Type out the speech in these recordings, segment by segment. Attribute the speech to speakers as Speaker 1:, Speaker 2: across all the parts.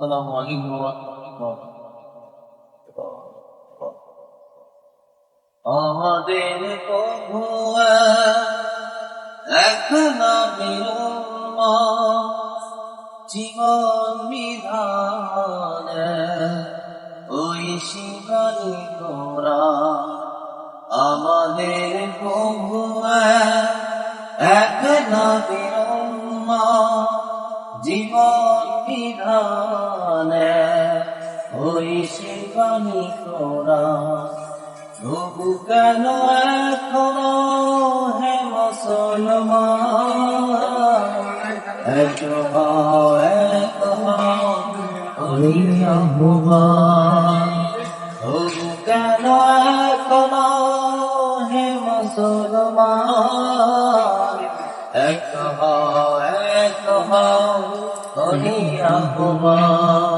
Speaker 1: আসসালামু আলাইকুম ওয়া এখন জীবন বিধান ওই শিবানী আমাদের প্রভু ওই শিবানী তোরা তবু কেন এখনও হে মুসলমান? এক এক ওই আহ্বান তবু কেন এখনও হে মুসলমান? এক এক ওই আহ্বান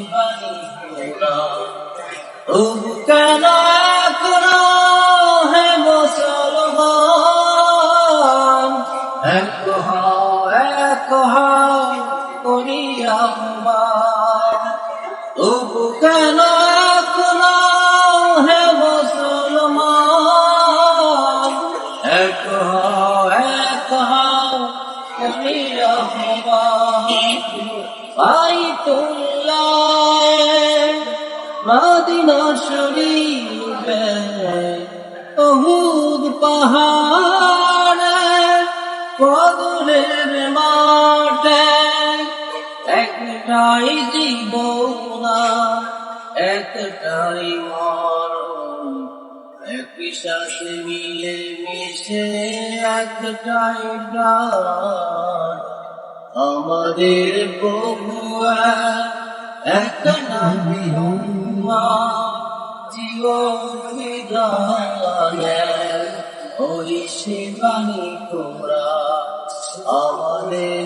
Speaker 1: হও করিয়া তবু কেন হে মুসলমান এক এক করিয়া বাইতুল্লাহ মদিনা শরীফে অহুদ পাহাড়ে কদরের মাঠে একটাই জীবনা, একটাই মরণ। একই সাথে মিলে মিশে একটাই প্রাণ। আমাদের প্রভু একটা নামে জীবন ওই শিবানী তোরা। আমাদের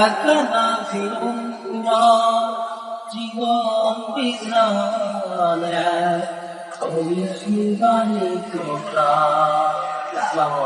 Speaker 1: একটা নামে জীবন বিধানে ওই শিবানী তোরা আসসালামু